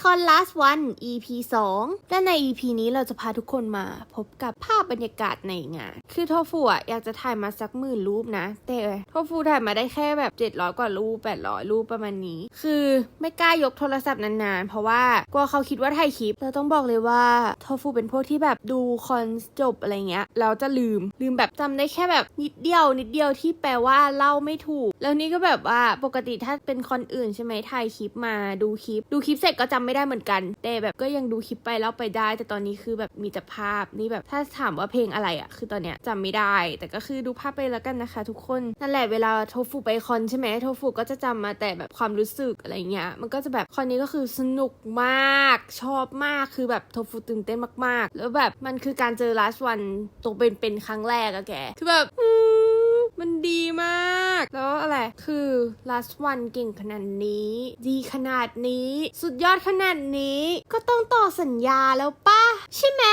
คอน last one EP 2 และใน EP นี้เราจะพาทุกคนมาพบกับภาพบรรยากาศในงาน คือโทฟูอะอยากจะถ่ายมาสักหมื่นรูปนะ แต่โทฟูถ่ายมาได้แค่แบบ 700 กว่ารูป 800 รูปประมาณนี้ คือไม่กล้ายกโทรศัพท์นานๆ เพราะว่ากลัวเขาคิดว่าถ่ายคลิป เราต้องบอกเลยว่าโทฟูเป็นพวกที่แบบดูคอนจบอะไรเงี้ยแล้วจะลืมลืมแบบจำได้แค่แบบนิดเดียว นิดเดียวที่แปลว่าเล่าไม่ถูก แล้วนี่ก็แบบว่าปกติถ้าเป็นคอนอื่นใช่ไหมถ่ายคลิปมาดูคลิป ดูคลิปเสร็จก็จำไม่ได้เหมือนกัน แต่แบบก็ยังดูคลิปไปเล่าไปได้ แต่ตอนนี้คือแบบมีแต่ภาพนี่แบบถ้าถามว่าเพลงอะไรอะคือตอนเนี้ยจำไม่ได้ แต่ก็คือดูภาพไปแล้วกันนะคะ ทุกคนนั่นแหละเวลาโทฟูไปคอนใช่ไหมโทฟูก็จะจำมาแต่แบบความรู้สึกอะไรเงี้ยมันก็จะแบบคอนนี้ก็คือสนุกมาก ชอบมากคือแบบโทฟูตื่นเต้นมากๆ แล้วแบบมันคือการเจอ last one ตัวเป็นเป็นครั้งแรกอะแกคือแบบมันดีมาก แล้วอะไร คือ last one เก่งขนาดนี้ ดีขนาดนี้ สุดยอดขนาดนี้ ก็ต้องต่อสัญญาแล้วป่ะ ใช่ไหม